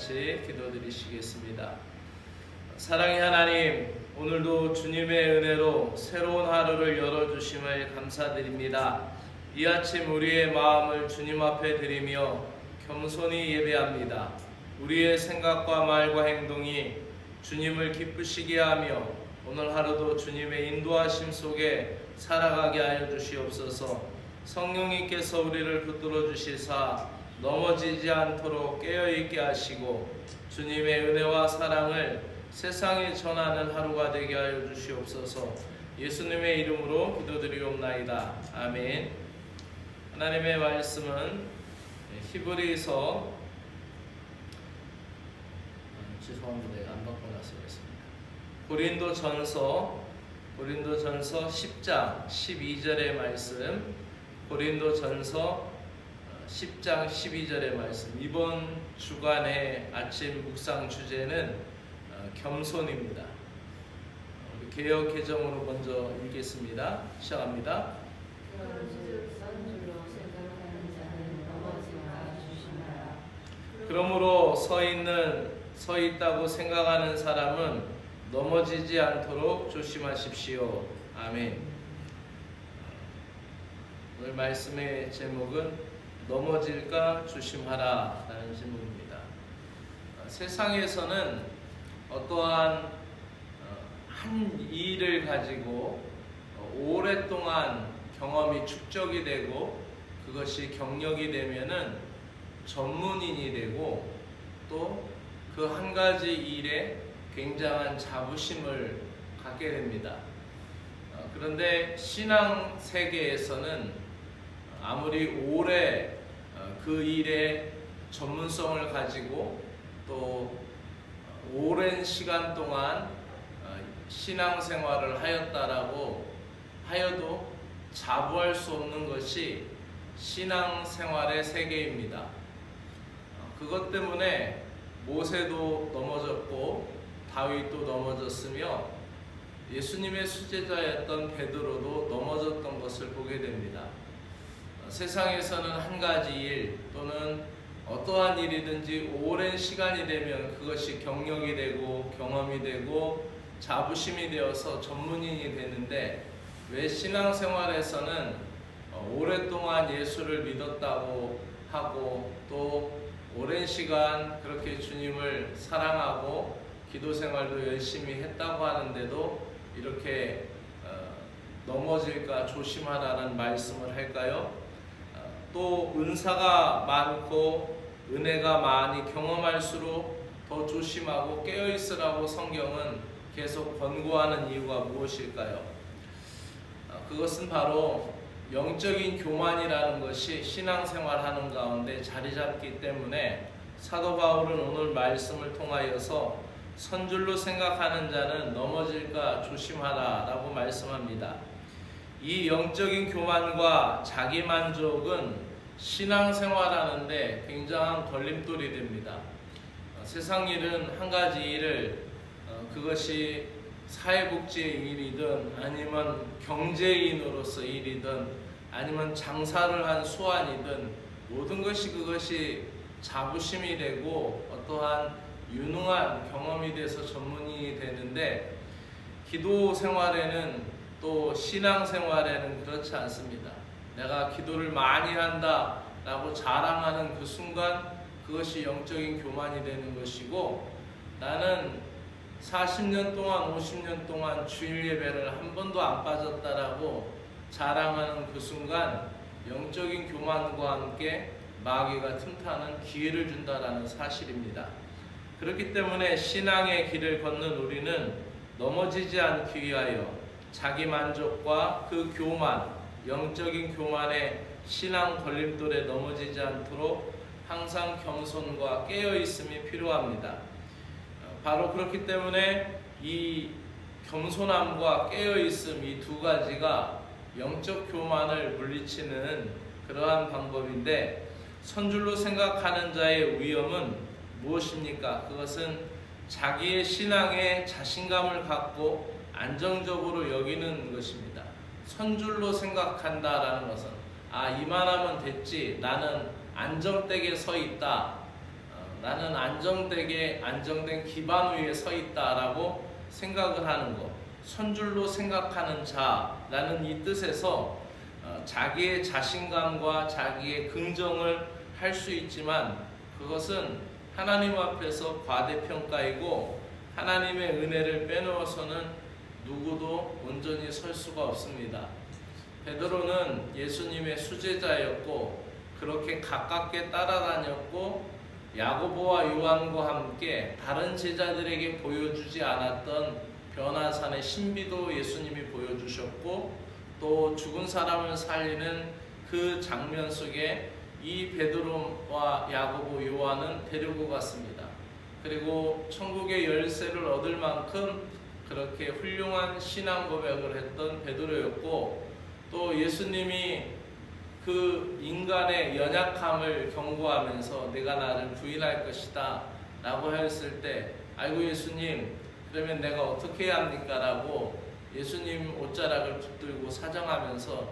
같이 기도드리시겠습니다. 사랑의 하나님, 오늘도 주님의 은혜로 새로운 하루를 열어주심을 감사드립니다. 이 아침 우리의 마음을 주님 앞에 드리며 겸손히 예배합니다. 우리의 생각과 말과 행동이 주님을 기쁘시게 하며 오늘 하루도 주님의 인도하심 속에 살아가게 하여 주시옵소서. 성령님께서 우리를 붙들어 주시사 넘어지지 않도록 깨어 있게 하시고 주님의 은혜와 사랑을 세상에 전하는 하루가 되게 하여 주시옵소서. 예수님의 이름으로 기도드리옵나이다. 아멘. 하나님의 말씀은 히브리서 아, 죄송합니다. 내가 안 바꿔놨어야 했습니다. 고린도 전서 고린도 전서 10장 12절의 말씀 고린도 전서 10장 12절의 말씀 이번 주간의 아침 묵상 주제는 어, 겸손입니다. 개혁 개정으로 먼저 읽겠습니다. 시작합니다. 그러므로 서 있는 서 있다고 생각하는 사람은 넘어지지 않도록 조심하십시오. 아멘. 오늘 말씀의 제목은 넘어질까 조심하라 라는 제목입니다. 어, 세상에서는 어떠한 어, 한 일을 가지고 어, 오랫동안 경험이 축적이 되고 그것이 경력이 되면은 전문인이 되고 또 그 한 가지 일에 굉장한 자부심을 갖게 됩니다. 어, 그런데 신앙 세계에서는 아무리 오래 어, 그 일에 전문성을 가지고 또 어, 오랜 시간 동안 어, 신앙 생활을 하였다라고 하여도 자부할 수 없는 것이 신앙 생활의 세계입니다. 어, 그것 때문에 모세도 넘어졌고 다윗도 넘어졌으며 예수님의 수제자였던 베드로도 넘어졌던 것을 보게 됩니다. 어, 세상에서는 한 가지 일 또는 어떠한 일이든지 오랜 시간이 되면 그것이 경력이 되고 경험이 되고 자부심이 되어서 전문인이 되는데 왜 신앙생활에서는 어, 오랫동안 예수를 믿었다고 하고 또 오랜 시간 그렇게 주님을 사랑하고 기도 생활도 열심히 했다고 하는데도 이렇게 어, 넘어질까 조심하라는 말씀을 할까요? 어, 또 은사가 많고 은혜가 많이 경험할수록 더 조심하고 깨어 있으라고 성경은 계속 권고하는 이유가 무엇일까요? 어, 그것은 바로 영적인 교만이라는 것이 신앙생활 하는 가운데 자리 잡기 때문에 사도 바울은 오늘 말씀을 통하여서 선줄로 생각하는 자는 넘어질까 조심하라라고 말씀합니다. 이 영적인 교만과 자기 만족은 신앙생활하는데 굉장한 걸림돌이 됩니다. 어, 세상 일은 한 가지 일을 어, 그것이 사회복지의 일이든 아니면 경제인으로서 일이든 아니면 장사를 한 수완이든 모든 것이 그것이 자부심이 되고 어떠한 유능한 경험이 돼서 전문인이 되는데 기도 생활에는 또 신앙 생활에는 그렇지 않습니다. 내가 기도를 많이 한다 라고 자랑하는 그 순간 그것이 영적인 교만이 되는 것이고 나는 40년 동안 50년 동안 주일 예배를 한 번도 안 빠졌다라고 자랑하는 그 순간 영적인 교만과 함께 마귀가 틈타는 기회를 준다라는 사실입니다. 그렇기 때문에 신앙의 길을 걷는 우리는 넘어지지 않기 위하여 자기 만족과 그 교만, 영적인 교만의 신앙 걸림돌에 넘어지지 않도록 항상 겸손과 깨어 있음이 필요합니다. 바로 그렇기 때문에 이 겸손함과 깨어 있음 이 두 가지가 영적 교만을 물리치는 그러한 방법인데 선줄로 생각하는 자의 위험은 무엇입니까? 그것은 자기의 신앙에 자신감을 갖고 안정적으로 여기는 것입니다. 선줄로 생각한다라는 것은 아 이만하면 됐지 나는 안정되게 서 있다 나는 안정되게 안정된 기반 위에 서 있다라고 생각을 하는 것, 선줄로 생각하는 자라는 이 뜻에서 어, 자기의 자신감과 자기의 긍정을 할 수 있지만 그것은 하나님 앞에서 과대평가이고 하나님의 은혜를 빼놓아서는 누구도 온전히 설 수가 없습니다. 베드로는 예수님의 수제자였고 그렇게 가깝게 따라다녔고 야고보와 요한과 함께 다른 제자들에게 보여주지 않았던 변화산의 신비도 예수님이 보여주셨고 또 죽은 사람을 살리는 그 장면 속에 이 베드로와 야고보 요한은 데리고 갔습니다. 그리고 천국의 열쇠를 얻을 만큼 그렇게 훌륭한 신앙 고백을 했던 베드로였고 또 예수님이 그 인간의 연약함을 경고하면서 내가 나를 부인할 것이다 라고 했을 때 아이고 예수님 그러면 내가 어떻게 해야 합니까? 라고 예수님 옷자락을 붙들고 사정하면서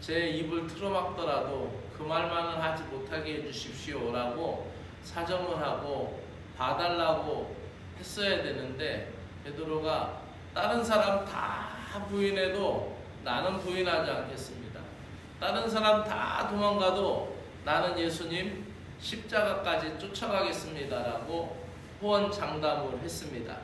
제 입을 틀어막더라도 그 말만은 하지 못하게 해주십시오 라고 사정을 하고 봐달라고 했어야 되는데 베드로가 다른 사람 다 부인해도 나는 부인하지 않겠습니다. 다른 사람 다 도망가도 나는 예수님 십자가까지 쫓아가겠습니다라고 호언 장담을 했습니다.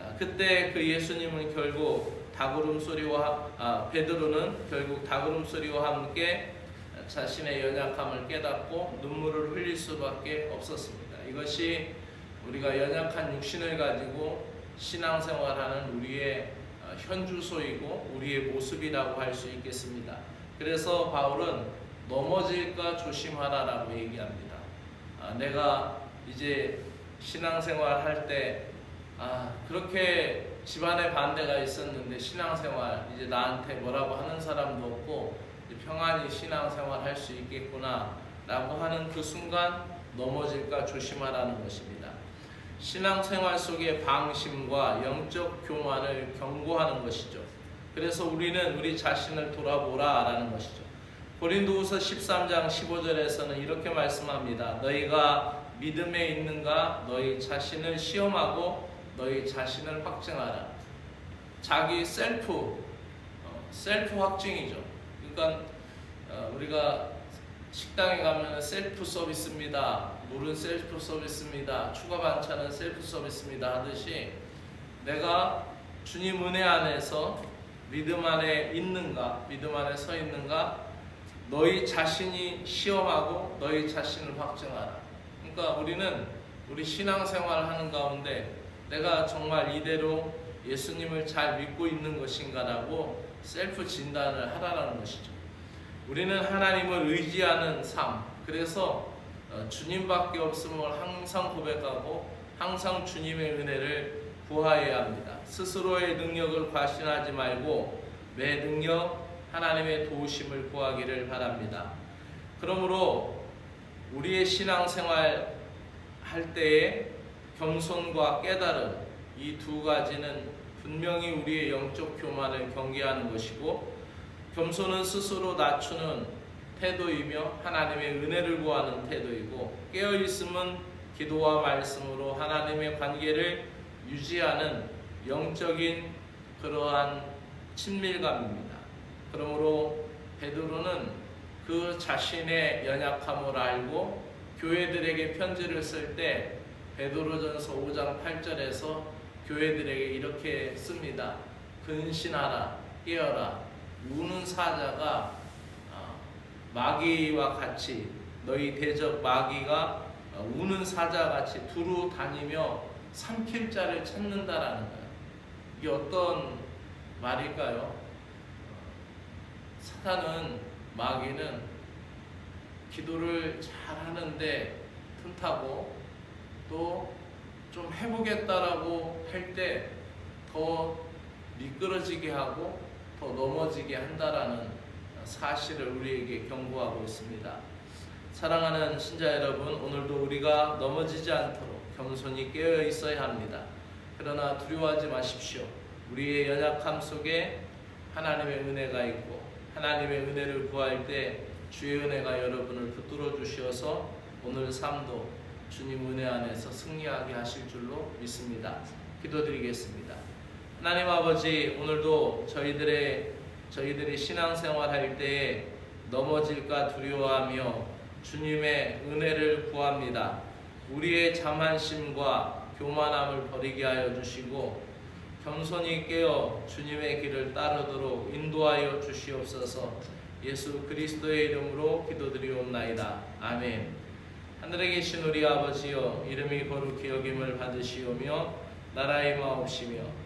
아, 그때 그 예수님은 결국 다구름 소리와 아, 베드로는 결국 다구름 소리와 함께 자신의 연약함을 깨닫고 눈물을 흘릴 수밖에 없었습니다. 이것이 우리가 연약한 육신을 가지고 신앙생활하는 우리의 어, 현주소이고 우리의 모습이라고 할 수 있겠습니다. 그래서 바울은 넘어질까 조심하라라고 얘기합니다. 아, 내가 이제 신앙생활 할때 아, 그렇게 집안에 반대가 있었는데 신앙생활 이제 나한테 뭐라고 하는 사람도 없고 평안히 신앙생활 할 수 있겠구나 라고 하는 그 순간 넘어질까 조심하라는 것입니다. 신앙생활 속의 방심과 영적 교만을 경고하는 것이죠. 그래서 우리는 우리 자신을 돌아보라라는 것이죠. 고린도후서 13장 15절에서는 이렇게 말씀합니다. 너희가 믿음에 있는가 너희 자신을 시험하고 너희 자신을 확증하라. 자기 셀프 어, 셀프 확증이죠. 그러니까 어, 우리가 식당에 가면 셀프 서비스입니다. 물은 셀프 서비스입니다. 추가 반찬은 셀프 서비스입니다. 하듯이 내가 주님 은혜 안에서 믿음 안에 있는가, 믿음 안에 서 있는가, 너희 자신이 시험하고 너희 자신을 확증하라. 그러니까 우리는 우리 신앙생활을 하는 가운데 내가 정말 이대로 예수님을 잘 믿고 있는 것인가라고 셀프 진단을 하라는 것이죠. 우리는 하나님을 의지하는 삶, 그래서 어, 주님밖에 없음을 항상 고백하고 항상 주님의 은혜를 구하여야 합니다. 스스로의 능력을 과신하지 말고 매 능력 하나님의 도우심을 구하기를 바랍니다. 그러므로 우리의 신앙생활 할 때에 겸손과 깨달음 이 두 가지는 분명히 우리의 영적 교만을 경계하는 것이고 겸손은 스스로 낮추는 태도이며 하나님의 은혜를 구하는 태도이고 깨어 있음은 기도와 말씀으로 하나님의 관계를 유지하는 영적인 그러한 친밀감입니다. 그러므로 베드로는 그 자신의 연약함을 알고 교회들에게 편지를 쓸 때 베드로전서 5장 8절에서 교회들에게 이렇게 씁니다. 근신하라, 깨어라. 우는 사자가 어, 마귀와 같이 너희 대적 마귀가 어, 우는 사자같이 두루 다니며 삼킬 자를 찾는다라는 거예요. 이게 어떤 말일까요? 어, 사탄은 마귀는 기도를 잘 하는데 틈타고 또 좀 해보겠다라고 할 때 더 미끄러지게 하고 더 넘어지게 한다라는 사실을 우리에게 경고하고 있습니다. 사랑하는 신자 여러분, 오늘도 우리가 넘어지지 않도록 겸손히 깨어 있어야 합니다. 그러나 두려워하지 마십시오. 우리의 연약함 속에 하나님의 은혜가 있고 하나님의 은혜를 구할 때 주의 은혜가 여러분을 붙들어 주시어서 오늘 삶도 주님 은혜 안에서 승리하게 하실 줄로 믿습니다. 기도드리겠습니다. 하나님 아버지 오늘도 저희들의 저희들이 신앙생활 할 때에 넘어질까 두려워하며 주님의 은혜를 구합니다. 우리의 자만심과 교만함을 버리게 하여 주시고 겸손히 깨어 주님의 길을 따르도록 인도하여 주시옵소서. 예수 그리스도의 이름으로 기도드리옵나이다. 아멘. 하늘에 계신 우리 아버지여 이름이 거룩히 여김을 받으시오며 나라의 마옵시며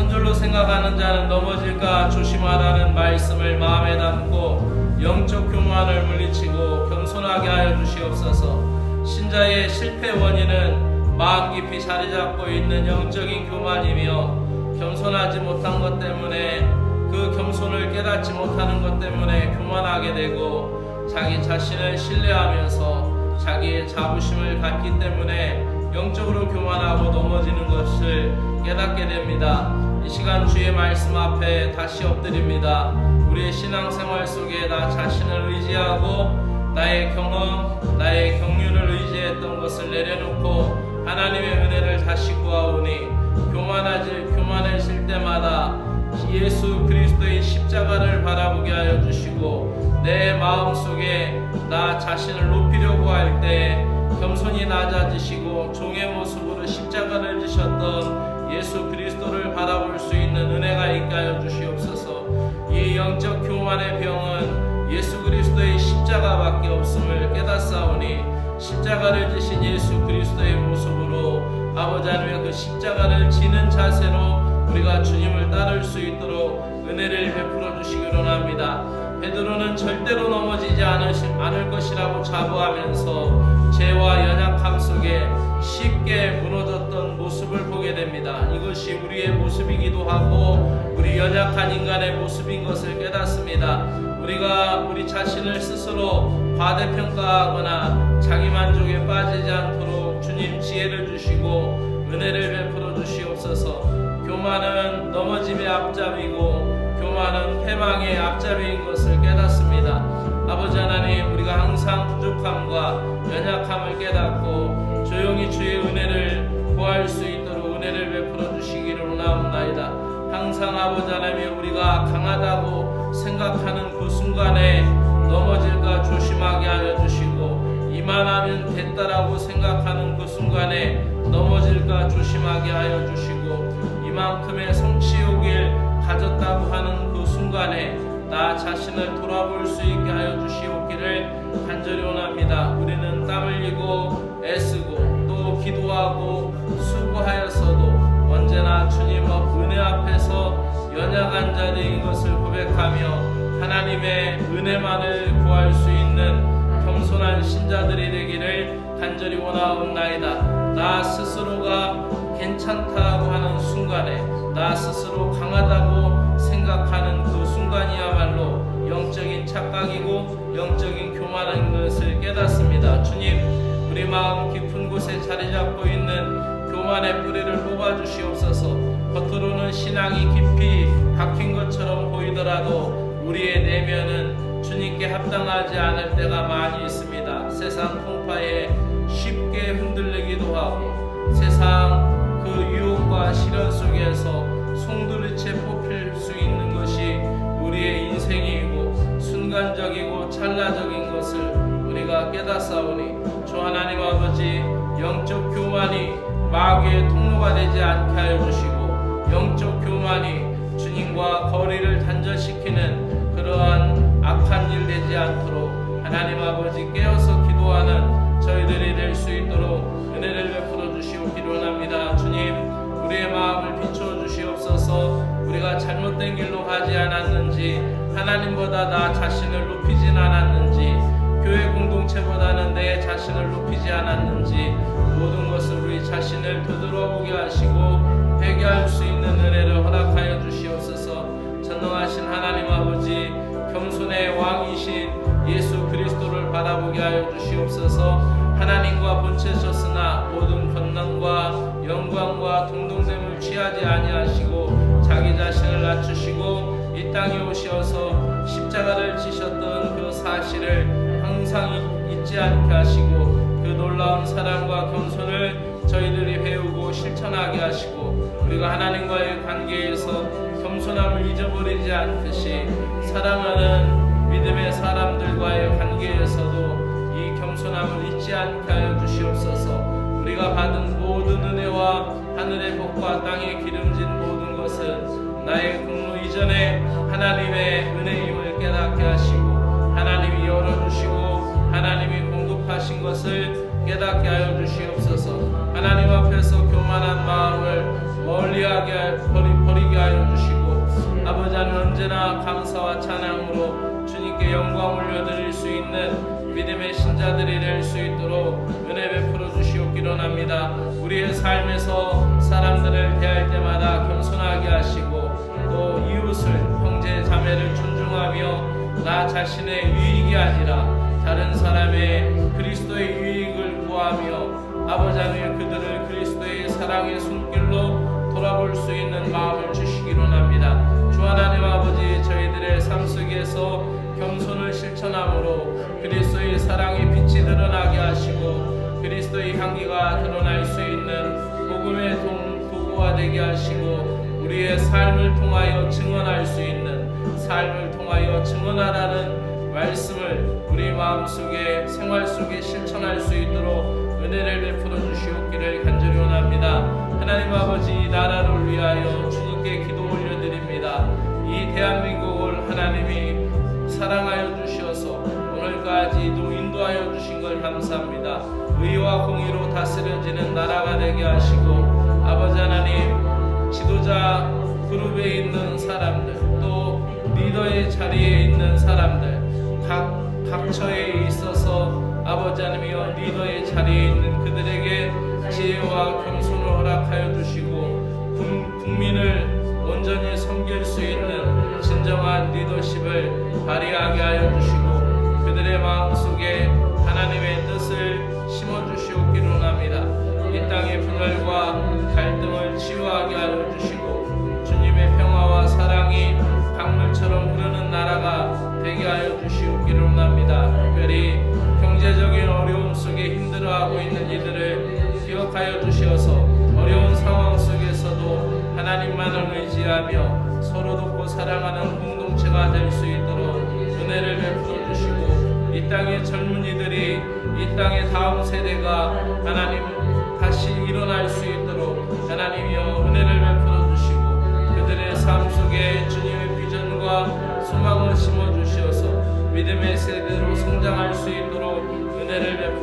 선줄로 생각하는 자는 넘어질까 조심하라는 말씀을 마음에 담고 영적 교만을 물리치고 겸손하게 하여 주시옵소서. 신자의 실패 원인은 마음 깊이 자리 잡고 있는 영적인 교만이며 겸손하지 못한 것 때문에 그 겸손을 깨닫지 못하는 것 때문에 교만하게 되고 자기 자신을 신뢰하면서 자기의 자부심을 갖기 때문에 영적으로 교만하고 넘어지는 것을 깨닫게 됩니다. 이 시간 주의 말씀 앞에 다시 엎드립니다. 우리의 신앙생활 속에 나 자신을 의지하고 나의 경험, 나의 경륜을 의지했던 것을 내려놓고 하나님의 은혜를 다시 구하오니 교만하지 교만해질 때마다 예수 그리스도의 십자가를 바라보게 하여 주시고 내 마음 속에 나 자신을 높이려고 할 때 겸손히 낮아지시고 종의 모습으로 십자가를 지셨던 교만의 병은 예수 그리스도의 십자가밖에 없음을 깨닫사오니 십자가를 지신 예수 그리스도의 모습으로 아버지 하나님의 그 십자가를 지는 자세로 우리가 주님을 따를 수 있도록 은혜를 베풀어 주시기를 원합니다. 베드로는 절대로 넘어지지 않을 것이라고 자부하면서 죄와 연약함 속에 쉽게 무너졌던 모습을 보게 됩니다. 이것이 우리의 모습이기도 하고 우리 연약한 인간의 모습인 것을 깨닫습니다. 우리가 우리 자신을 스스로 과대평가하거나 자기만족에 빠지지 않도록 주님 지혜를 주시고 은혜를 베풀어 주시옵소서. 교만은 넘어짐의 앞잡이고 교만은 패망의 앞잡이인 것을 깨닫습니다. 아버지 하나님 우리가 항상 부족함과 연약함을 깨닫고 조용히 주의 은혜를 구할 수 있도록 은혜를. 항상 아버지 하나님 우리가 강하다고 생각하는 그 순간에 넘어질까 조심하게 하여 주시고 이만하면 됐다라고 생각하는 그 순간에 넘어질까 조심하게 하여 주시고 이만큼의 성취욕을 가졌다고 하는 그 순간에 나 자신을 돌아볼 수 있게 하여 주시옵기를 간절히 원합니다. 우리는 땀 흘리고 애쓰고 또 기도하고 수고하였어도 언제나 주님 앞 은혜 앞에서 연약한 자들인 것을 고백하며 하나님의 은혜만을 구할 수 있는 겸손한 신자들이 되기를 간절히 원하옵나이다. 나 스스로가 괜찮다고 하는 순간에 나 스스로 강하다고 생각하는 그 순간이야말로 영적인 착각이고 영적인 교만한 것을 깨닫습니다. 주님, 우리 마음 깊은 곳에 자리 잡고 있는 교만의 뿌리를 뽑아 주시옵소서. 겉으로는 신앙이 깊이 박힌 것처럼 보이더라도 우리의 내면은 주님께 합당하지 않을 때가 많이 있습니다. 세상 풍파에 쉽게 흔들리기도 하고 세상 그 유혹과 시련 속에서 송두리째 뽑힐 수 있는 것이 우리의 인생이고 순간적이고 찰나적인 것을 우리가 깨닫사오니 주 하나님 아버지 영적 교만이 마귀의 통로가 되지 않게 하여 주시고 영적 교만이 주님과 거리를 단절시키는 그러한 악한 일 되지 않도록 하나님 아버지 깨어서 기도하는 저희들이 될 수 있도록 은혜를 베풀어 주시옵기를 원합니다. 주님, 우리의 마음을 비추어 주시옵소서. 우리가 잘못된 길로 가지 않았는지, 하나님보다 나 자신을 높이진 않았는지, 교회 공동체보다는 내 자신을 높이지 않았는지, 모든 것을 우리 자신을 되돌아보게 하시고 회개할 수 있는 은혜를 허락하여 주시옵소서. 전능하신 하나님 아버지, 겸손의 왕이신 예수 그리스도를 바라보게 하여 주시옵소서. 하나님과 본체셨으나 모든 권능과 영광과 동동됨을 취하지 아니하시고 자기 자신을 낮추시고 이 땅에 오셔서 십자가를 지셨던 그 사실을 항상 잊지 않게 하시고 그 놀라운 사랑과 겸손을 저희들이 배우고 실천하게 하시고 우리가 하나님과의 관계에서 겸손함을 잊어버리지 않듯이 사랑하는 믿음의 사람들과의 관계에서도 이 겸손함을 잊지 않게 하여 주시옵소서. 우리가 받은 모든 은혜와 하늘의 복과 땅의 기름진 모든 것은 나의 공로 이전에 하나님의 은혜임을 깨닫게 하시고 하나님이 열어주시고 하나님이 공급하신 것을 깨닫게 하여 주시옵소서. 하나님 앞에서 교만한 마음을 멀리하게 하- 버리, 버리게 하여 주시고 아버지 하나님 언제나 감사와 찬양으로 주님께 영광 올려드릴 수 있는 믿음의 신자들이 될 수 있도록 은혜 베풀어 주시옵기로 합니다. 우리의 삶에서 사람들을 대할 때마다 겸손하게 하시고 또 이웃을 형제 자매를 존중하며 나 자신의 유익이 아니라 다른 사람의 그리스도의 구하며 아버지 하나님 그들을 그리스도의 사랑의 손길로 돌아볼 수 있는 마음을 주시기로 합니다. 주 하나님 아버지 저희들의 삶 속에서 겸손을 실천함으로 그리스도의 사랑의 빛이 드러나게 하시고 그리스도의 향기가 드러날 수 있는 복음의 동, 도구가 되게 하시고 우리의 삶을 통하여 증언할 수 있는 삶을 통하여 증언하라는 말씀을 우리 마음 속에 생활 속에 실천할 수 있도록 은혜를 베풀어 주시옵기를 간절히 원합니다. 하나님 아버지 이 나라를 위하여 주님께 기도 올려드립니다. 이 대한민국을 하나님이 사랑하여 주셔서 오늘까지 도 인도하여 주신 걸 감사합니다. 의와 공의로 다스려지는 나라가 되게 하시고 아버지 하나님 각 각처에 있어서 아버지 하나님이여 리더의 자리에 있는 그들에게 지혜와 겸손을 허락하여 주시고 국- 국민을 온전히 섬길 수 있는 진정한 리더십을 발휘하게 하여 주시고 그들의 마음속에 하나님의 뜻을 심어 주시옵기로 합니다. 이 땅의 분열과 의지하며 서로 돕고 사랑하는 공동체가 될 수 있도록 은혜를 베풀어 주시고 이 땅의 젊은이들이 이 땅의 다음 세대가 하나님 다시 일어날 수 있도록 하나님이여 은혜를 베풀어 주시고 그들의 삶 속에 주님의 비전과 소망을 심어 주시어서 믿음의 세대로 성장할 수 있도록 은혜를 베풀어